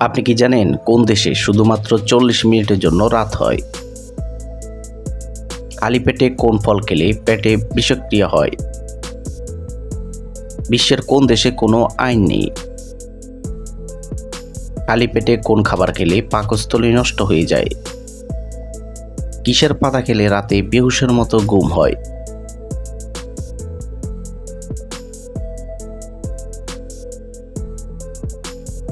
আপনি কি জানেন কোন দেশে শুধুমাত্র চল্লিশ মিনিটের জন্য রাত হয়? খালি পেটে কোন ফল খেলে পেটে বিষক্রিয়া হয়? বিশ্বের কোন দেশে কোনো আইন নেই? খালি পেটে কোন খাবার খেলে পাকস্থলী নষ্ট হয়ে যায়? কিসের পাতা খেলে রাতে বেহুশের মতো গুম হয়?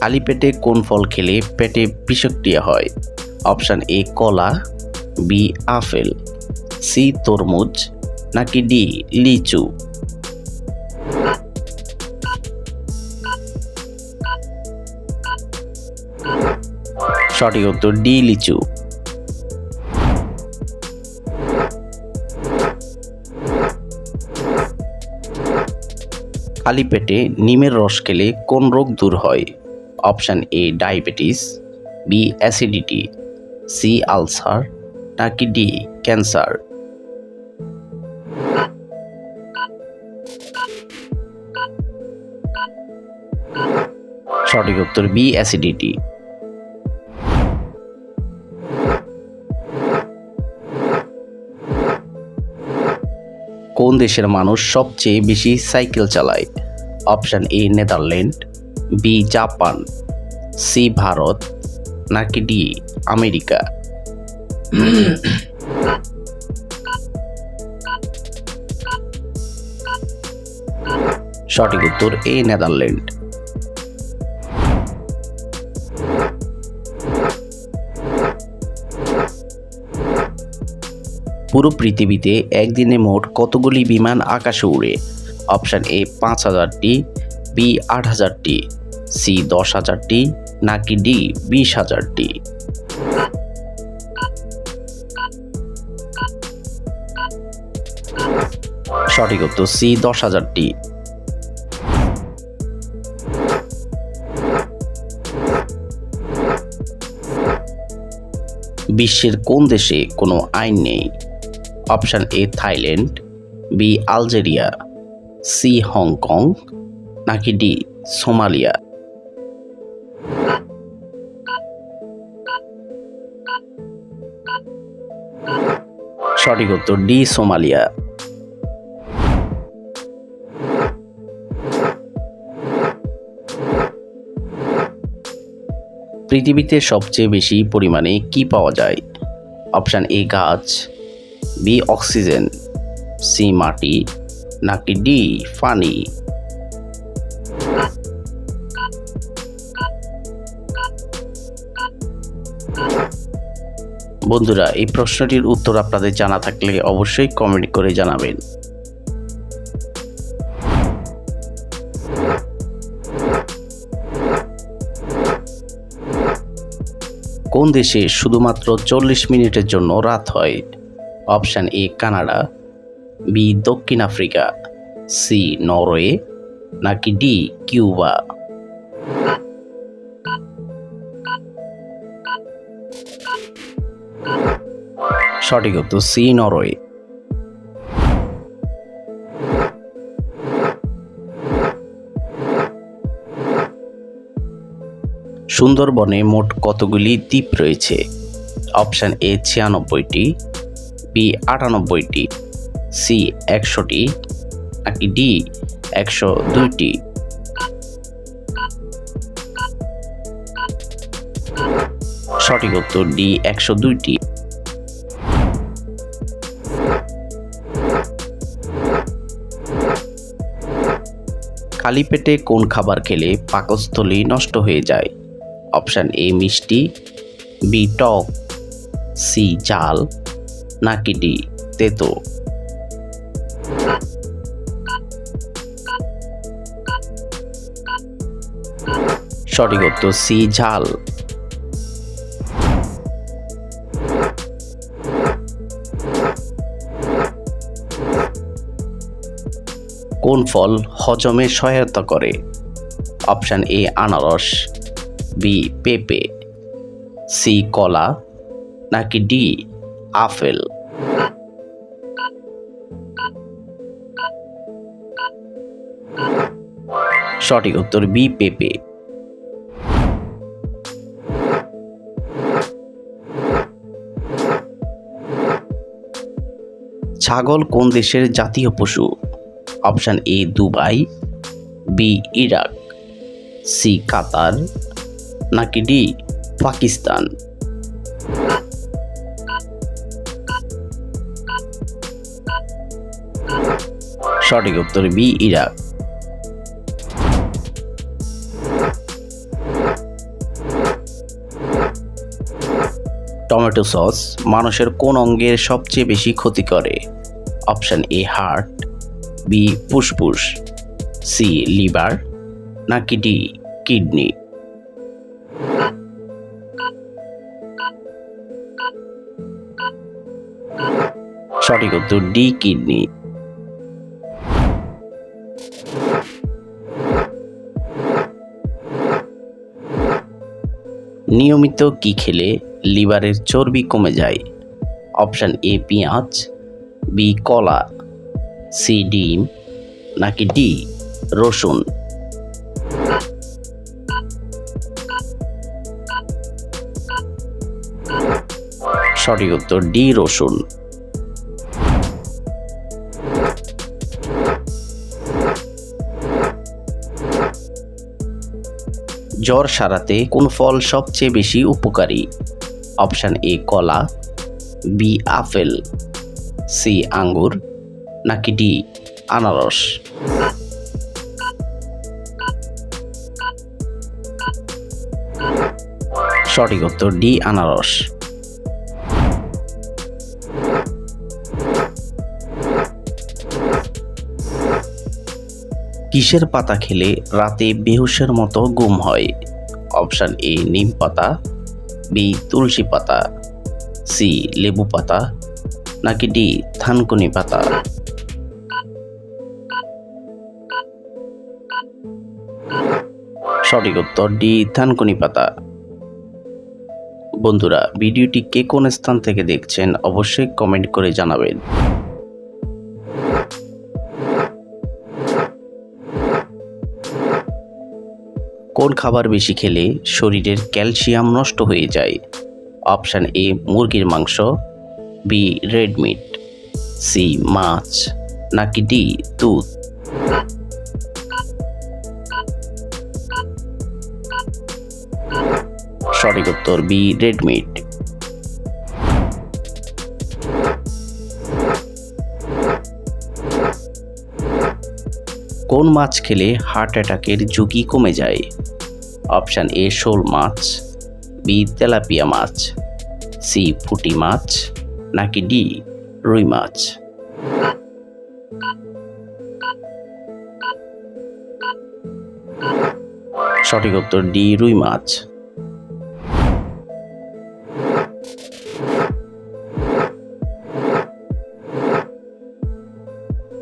খালি পেটে কোন ফল খেলে পেটে বিষক্রিয়া হয়? অপশান এ, কলা, বি, আপেল, সি, তরমুজ, নাকি ডি, লিচু? সঠিক উত্তর, ডি, লিচু। খালি পেটে নিমের রস খেলে কোন রোগ দূর হয়? Option A diabetes, B acidity, C ulcer, নাকি ডি ক্যান্সার? সঠিক উত্তর বি অ্যাসিডিটি। কোন দেশের মানুষ সবচেয়ে বেশি সাইকেল চালায়? Option A Netherland B Japan, C Bharat, নাকি ডি আমেরিকা? সঠিক উত্তর এ, নেদারল্যান্ড। পুরো পৃথিবীতে একদিনে মোট কতগুলি বিমান আকাশে উড়ে? অপশান এ, পাঁচ হাজারটি, বি, আট হাজারটি। সি দশ হাজারটি, নাকি ডি বিশ হাজারটি? সঠিক উত্তর সি দশ হাজারটি। বিশ্বের কোন দেশে কোনো আইন নেই? Option A Thailand, B Algeria, C Hong Kong, নাকি ডি সোমালিয়া? সঠিক উত্তর ডি, সোমালিয়া। পৃথিবীতে সবচেয়ে বেশি পরিমাণে কি পাওয়া যায়? অপশান এ, গাছ, বি, অক্সিজেন, সি, মাটি, নাকি ডি পানি বন্ধুরা, এই প্রশ্নটির উত্তর আপনাদের জানা থাকলে অবশ্যই কমেন্ট করে জানাবেন। কোন দেশে শুধুমাত্র চল্লিশ মিনিটের জন্য রাত হয়? অপশান এ, কানাডা, বি, দক্ষিণ আফ্রিকা, সি, নরওয়ে, নাকি ডি, কিউবা? সঠিক উত্তর সি, নরওয়ে। সুন্দরবনে মোট কতগুলি দ্বীপ রয়েছে? অপশান এ, ছিয়ানব্বইটি, বি, আটানব্বইটি, সি, একশোটি নাকি ডি, একশো দুইটি। সঠিক উত্তর ডি, একশো দুইটি। খালি পেটে কোন খাবার খেলে পাকস্থলী নষ্ট হয়ে যায়? অপশান এ, মিষ্টি, বি, টক, সি ঝাল নাকি ডি, তেতো। সঠিক উত্তর, সি, ঝাল। কোন ফল হজমে সহায়তা করে? অপশান এ, আনারস, বি, পেঁপে, সি, কলা, নাকি ডি, আপেল? সঠিক উত্তর বি, পেঁপে। ছাগল কোন দেশের জাতীয় পশু? Option A, Dubai, B, Iraq, C, Qatar, নাকি ডি, পাকিস্তান। সঠিক উত্তর বি, ইরাক। টমেটো সস মানুষের কোন অঙ্গের সবচেয়ে বেশি ক্ষতি করে? Option A, heart. বি ফুসফুস, সি লিভার, নাকি ডি কিডনি? সঠিক উত্তর ডি কিডনি। নিয়মিত কি খেলে লিভারের চর্বি কমে যায়? অপশান এ পেঁয়াজ, বি কলা সি ডিম নাকি ডি রসুন। সঠিক উত্তর ডি রসুন। জ্বর সারাতে কোন ফল সবচেয়ে বেশি উপকারী? অপশান এ কলা। B apple. সি আঙ্গুর। নাকি ডি, আনারস? সঠিক উত্তর ডি, আনারস। কিসের পাতা খেলে রাতে বেহুশের মতো গুম হয়? অপশান এ, নিম পাতা, বি, তুলসী পাতা, সি, লেবু পাতা, নাকি ডি, থানকুনি পাতা? সঠিক উত্তর ডি থানকুনি পাতা। বন্ধুরা, ভিডিওটি কে কোন স্থান থেকে দেখছেন অবশ্যই কমেন্ট করে জানাবেন। কোন খাবার বেশি খেলে শরীরের ক্যালসিয়াম নষ্ট হয়ে যায়? অপশান এ, মুরগির মাংস, বি, রেড মিট, সি, মাছ, নাকি ডি, দুধ? সঠিক উত্তর বি রেড মিট কোন মাছ খেলে হার্ট অ্যাটাকের ঝুঁকি কমে যায়? অপশান এ, শোল মাছ, বি, তেলাপিয়া মাছ, সি ফুটি মাছ, নাকি ডি, রুই মাছ? সঠিক উত্তর ডি, রুই মাছ।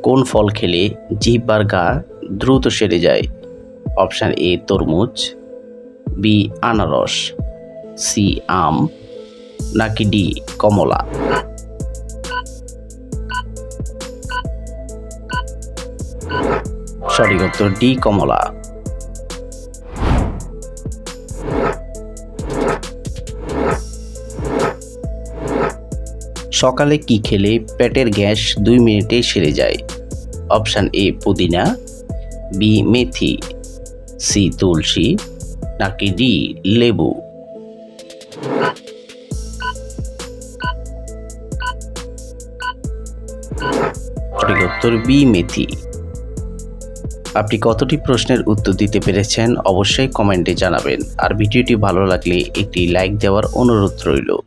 কোন ফল খেলে জিহ্বার গা দ্রুত সেরে যায়? অপশান এ, তরমুজ, বি, আনারস, সি, আম, নাকি ডি, কমলা। সঠিক উত্তর ডি, কমলা। সকালে কি খেলে পেটের গ্যাস দুই মিনিটে সেরে যায়? অপশান এ পুদিনা, বি মেথি, সি তুলসী, নাকি ডি লেবু? সঠিক উত্তর বি মেথি। আপনি কতটি প্রশ্নের উত্তর দিতে পেরেছেন অবশ্যই কমেন্টে জানাবেন। আর ভিডিওটি ভালো লাগলে একটি লাইক দেওয়ার অনুরোধ রইল।